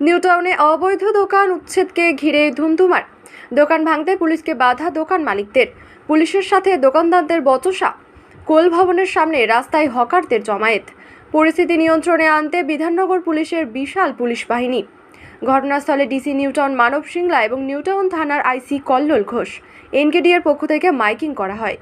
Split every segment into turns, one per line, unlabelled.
নিউটাউনে অবৈধ দোকান উচ্ছেদকে ঘিরে ধুমধুমার। দোকান ভাঙতে পুলিশকে বাধা দোকান মালিকদের। পুলিশের সাথে দোকানদারদের বচসা। কোল ভবনের সামনে রাস্তায় হকারদের জমায়েত। পরিস্থিতি নিয়ন্ত্রণে আনতে বিধাননগর পুলিশের বিশাল পুলিশ বাহিনী। ঘটনাস্থলে ডিসি নিউটাউন মানব সিংলা এবং নিউটাউন থানার আইসি কল্লোল ঘোষ। এনকেডিএর পক্ষ থেকে মাইকিং করা হয়।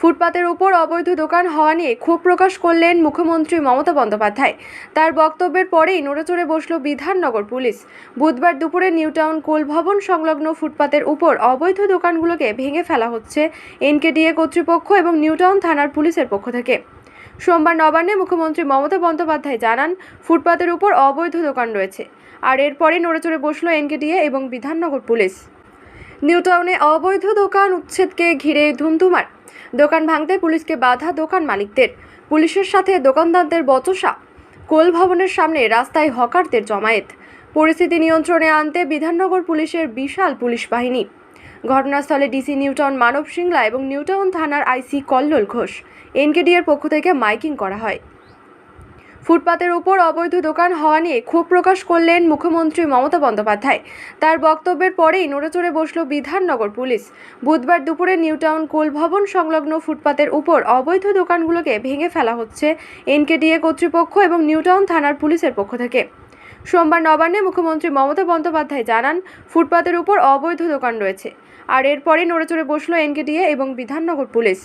ফুটপাতের উপর অবৈধ দোকান হওয়া নিয়ে ক্ষোভ প্রকাশ করলেন মুখ্যমন্ত্রী মমতা বন্দ্যোপাধ্যায়। তার বক্তব্যের পরেই নড়েচড়ে বসল বিধাননগর পুলিশ। বুধবার দুপুরে নিউটাউন কোল ভবন সংলগ্ন ফুটপাতের উপর অবৈধ দোকানগুলোকে ভেঙে ফেলা হচ্ছে এনকেডিএ কর্তৃপক্ষ এবং নিউটাউন থানার পুলিশের পক্ষ থেকে। সোমবার নবান্নে মুখ্যমন্ত্রী মমতা বন্দ্যোপাধ্যায় জানান, ফুটপাতের উপর অবৈধ দোকান রয়েছে। আর এরপরে নড়েচড়ে বসল এনকেডিএ এবং বিধাননগর পুলিশ। নিউটাউনে অবৈধ দোকান উচ্ছেদকে ঘিরে ধুমধুমার। দোকান ভাঙতে পুলিশকে বাধা দোকান মালিকদের। পুলিশের সাথে দোকানদারদের বচসা। কোল ভবনের সামনে রাস্তায় হকারদের জমায়েত। পরিস্থিতি নিয়ন্ত্রণে আনতে বিধাননগর পুলিশের বিশাল পুলিশ বাহিনী। ঘটনাস্থলে ডিসি নিউটাউন মানব সিংলা এবং নিউটাউন থানার আইসি কল্লোল ঘোষ। এনকেডিএর পক্ষ থেকে মাইকিং করা হয়। ফুটপাতের উপর অবৈধ দোকান হওয়া নিয়ে ক্ষোভ প্রকাশ করলেন মুখ্যমন্ত্রী মমতা বন্দ্যোপাধ্যায়। তার বক্তব্যের পরেই নড়েচড়ে বসল বিধাননগর পুলিশ। বুধবার দুপুরে নিউটাউন কোল ভবন সংলগ্ন ফুটপাতের উপর অবৈধ দোকানগুলোকে ভেঙে ফেলা হচ্ছে এনকেডিএ কর্তৃপক্ষ এবং নিউটাউন থানার পুলিশের পক্ষ থেকে। সোমবার নবান্নে মুখ্যমন্ত্রী মমতা বন্দ্যোপাধ্যায় জানান, ফুটপাতের উপর অবৈধ দোকান রয়েছে। আর এরপরে নড়েচড়ে বসল এনকেডিএ এবং বিধাননগর পুলিশ।